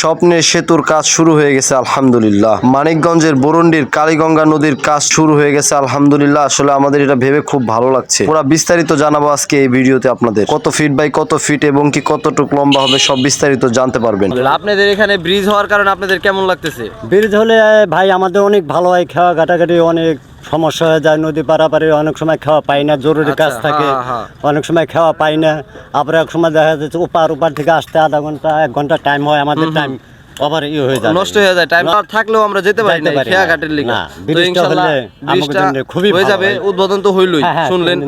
স্বপ্নের সেতুর কাজ শুরু হয়ে গেছে আলহামদুলিল্লাহ। মানিকগঞ্জের বরুন্ডির কালীগঙ্গা নদীর কাজ শুরু হয়ে গেছে আলহামদুলিল্লাহ। আসলে আমাদের এটা ভেবে খুব ভালো লাগছে। পুরা বিস্তারিত জানাব আজকে এই ভিডিওতে আপনাদের। কত ফিট বাই কত ফিট এবং কি কতটুকু লম্বা হবে সব বিস্তারিত জানতে পারবেন। আপনাদের এখানে ব্রিজ হওয়ার কারণে আপনাদের কেমন লাগতেছে? ব্রিজ হলে ভাই আমাদের অনেক ভালো হয় খাওয়া ঘাটাঘাটি অনেক সমস্যা হয়ে যায় নদী পারাপারে অনেক সময় খাওয়া পাই না জরুরি কাজ আচ্ছা, থাকে হ্যাঁ, হ্যাঁ। অনেক সময় খাওয়া পাই না। আবার এক সময় দেখা যাচ্ছে ওপার ওপার থেকে আসতে আধা ঘণ্টা এক ঘণ্টা টাইম হয় আমাদের টাইম ওভার ইয়ে হয়ে যায় নষ্ট হয়ে যায় টাইম আর থাকলেও আমরা যেতে পারি না। খেয়া ঘাটের লিগে। তো ইনশাআল্লাহ আমাদের খুবই হয়ে যাবে উদ্বোধন তো হইলই হ্যাঁ, হ্যাঁ, শুনলেন?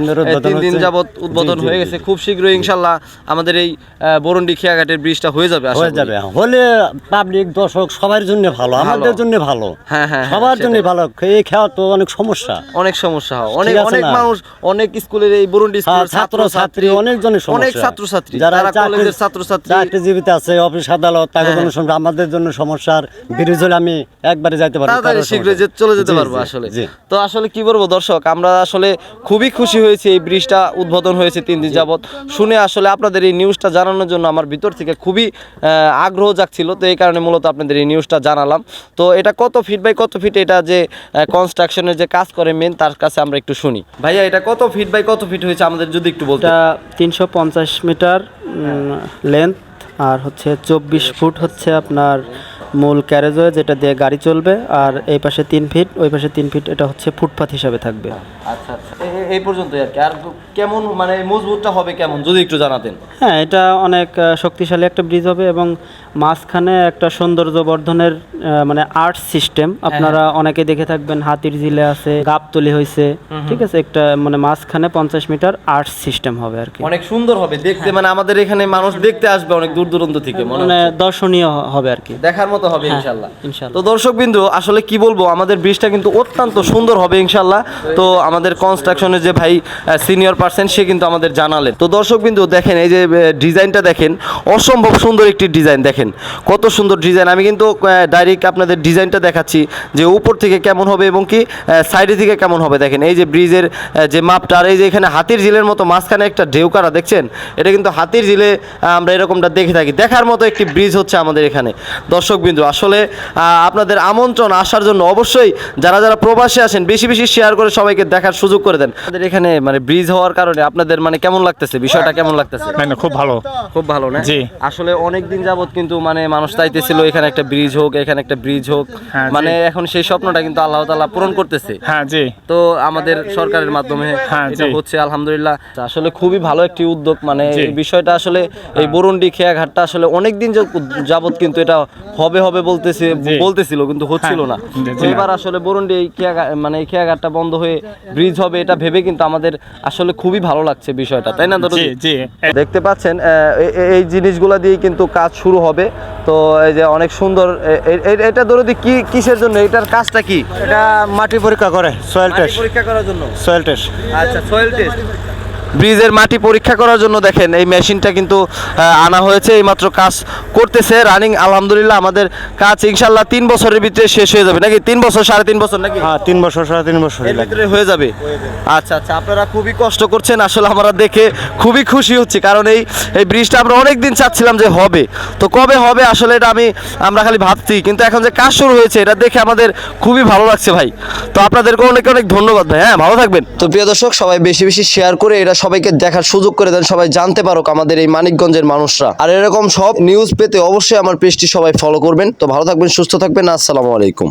তিন দিন যাবত উদ্বোধন হয়ে গেছে খুব শীঘ্রই ইনশাআল্লাহ আমাদের এই আহ, খেয়া ঘাটের ব্রিজটা হয়ে যাবে হয়ে যাবে। হলে পাবলিক দর্শক সবার জন্য ভালো আমাদের জন্য ভালো। হ্যাঁ, হ্যাঁ, সবার জন্য ভালো। এই খাওয়া তো অনেক সমস্যা। অনেক সমস্যা। অনেক অনেক মানুষ অনেক স্কুলের এই বরুন্ডি স্কুলের ছাত্র ছাত্রী অনেকজনের সমস্যা। অনেক ছাত্র ছাত্রী যারা কলেজের ছাত্র ছাত্রী চাকরিজীবীতে আছে অফিস আদালত তাদের জন্য সমস্যা, আমাদের জন্য সমস্যা আর ব্রিজ হলে আমি একবারে যাইতে পারব তাড়াতাড়ি শীঘ্রই যে চলে যেতে পারব আসলে। তো আসলে কি বলব দর্শক আমরা আসলে খুবই খুশি হয়েছি এই ব্রিজটা উদ্বোধন হয়েছে তিন দিন যাবত শুনে আসলে আপনাদের এই নিউজটা জানানোর জন্য আমার ভিতর থেকে খুবই আগ্রহ জাগছিল। তো এই কারণে মূলত আপনাদের এই নিউজটা জানালাম। তো এটা কত ফিট বাই কত ফিট এটা যে কনস্ট্রাকশনের যে কাজ করে মেন তার কাছে আমরা একটু শুনি। ভাইয়া এটা কত ফিট বাই কত ফিট হয়েছে? আমাদের যদি একটু বলতে তিনশো পঞ্চাশ মিটার লেন্থ আর হচ্ছে চব্বিশ ফুট হচ্ছে আপনার মূল ক্যারেজওয়ে যেটা দিয়ে গাড়ি চলবে আর এই পাশে তিন ফিট ওই পাশে তিন ফিট এটা হচ্ছে ফুটপাথ হিসাবে থাকবে। আচ্ছা আচ্ছা। এই পর্যন্তই আর কি। আর কেমন মানে মজবুতটা হবে কেমন যদি একটু জানাতেন? হ্যাঁ এটা অনেক শক্তিশালী একটা ব্রিজ হবে এবং মাঝখানে একটা সৌন্দর্য বর্ধনের মানে আর্ট সিস্টেম আপনারা অনেকে দেখে থাকবেন হাতির ঝিলে আছে গাবতলি হয়েছে ঠিক আছে একটা মানে মাঝখানে পঞ্চাশ মিটার আর্ট সিস্টেম হবে আর কি। অনেক সুন্দর হবে দেখতে মানে আমাদের এখানে মানুষ দেখতে আসবে অনেক দূর দূরান্ত থেকে মানে দর্শনীয় হবে আর কি। দেখার মতো হবে হ্যাঁ, ইনশাল্লাহ। তো দর্শক বিন্দু আসলে কি বলব আমাদের ব্রিজটা কিন্তু অত্যন্ত সুন্দর হবে ইনশাল্লাহ তো আমাদের কনস্ট্রাকশনের যে ভাই সিনিয়র পার্সন সে কিন্তু আমাদের জানালেন। তো দর্শক বিন্দু দেখেন এই যে ডিজাইনটা দেখেন অসম্ভব সুন্দর একটি ডিজাইন দেখেন। কত সুন্দর ডিজাইন। আমি কিন্তু ডাইরেক্ট আপনাদের ডিজাইনটা দেখাচ্ছি যে উপর থেকে কেমন হবে এবং কি সাইডে থেকে কেমন হবে দেখেন। এই যে ব্রিজের যে মাপটা আর এই যে এখানে হাতির ঝিলের মতো মাঝখানে একটা ঢেউ কারা দেখছেন? এটা কিন্তু হাতির ঝিলে আমরা এরকমটা দেখে থাকি। দেখার মতো একটি ব্রিজ হচ্ছে আমাদের এখানে। দর্শক বিন্দু আসলে আপনাদের আমন্ত্রণ আসার জন্য অবশ্যই যারা যারা প্রবাসে আসেন বেশি বেশি শেয়ার করে সবাইকে দেখার সুযোগ করে দেন। আমাদের এখানে মানে ব্রিজ হওয়ার কারণে আপনাদের মানে কেমন লাগতেছে? বিষয়টা কেমন লাগতেছে? না না খুব ভালো। খুব ভালো না? জি। আসলে অনেক দিন যাবত কিন্তু মানে মানুষ চাইতেছিল এখানে একটা ব্রিজ হোক এখানে একটা ব্রিজ হোক। হ্যাঁ, মানে এখন সেই স্বপ্নটা কিন্তু আল্লাহ তাআলা পূরণ করতেছে। হ্যাঁ জি। তো আমাদের সরকারের মাধ্যমে হ্যাঁ, এটা হচ্ছে আলহামদুলিল্লাহ। আসলে খুবই ভালো একটি উদ্যোগ মানে এই বিষয়টা আসলে এই বরুন্ডি খেয়া ঘাটটা আসলে অনেক দিন যাবত কিন্তু এটা হবে হবে বলতেছে বলতেছিল কিন্তু হচ্ছিল না। হ্যাঁ, তো জি। এবার আসলে বরুন্ডি এই মানে এই খেয়া ঘাটটা বন্ধ হয়ে ব্রিজ হবে এটা ভেবে কিন্তু আমাদের আসলে খুবই ভালো লাগছে বিষয়টা তাই না? জি দেখতে পাচ্ছেন এই জিনিসগুলো দিয়ে কিন্তু কাজ শুরু হবে। তো এই যে অনেক সুন্দর এটা দরদি কি কিসের জন্য এটার কাজটা কি? এটা মাটি পরীক্ষা করে সয়েল টেস্ট পরীক্ষা করার জন্য? সয়েল টেস্ট আচ্ছা সয়েল টেস্ট ব্রিজের মাটি পরীক্ষা করার জন্য দেখেন এই মেশিনটা কিন্তু আনা হয়েছে এইমাত্র কাজ করতেছে রানিং আলহামদুলিল্লাহ আমাদের কাজ ইনশাল্লাহ তিন বছরের ভিতরে শেষ হয়ে যাবে। নাকি তিন বছর সাড়ে তিন বছর নাকি? হ্যাঁ তিন বছর সাড়ে তিন বছর। ভিতরে হয়ে যাবে। আচ্ছা আচ্ছা আপনারা খুবই কষ্ট করছেন আসলে আমরা দেখে খুবই খুশি হচ্ছি কারণ এই এই ব্রিজটা আমরা অনেক দিন চাচ্ছিলাম যে হবে। তো কবে হবে আসলে এটা আমি আমরা খালি ভাবছি কিন্তু এখন যে কাজ শুরু হয়েছে এটা দেখে আমাদের খুবই ভালো লাগছে ভাই। তো আপনাদেরকে অনেক অনেক ধন্যবাদ ভাই হ্যাঁ ভালো থাকবেন। তো প্রিয় দর্শক সবাই বেশি বেশি শেয়ার করে এটা সবাইকে দেখার সুযোগ করে দেন, সবাই জানতে পারুক আমাদের এই মানিকগঞ্জের মানুষরা। আর এরকম সব নিউজ পেতে অবশ্যই আমার পেজটি সবাই ফলো করবেন। তো ভালো থাকবেন, সুস্থ থাকবেন, আসসালামু আলাইকুম।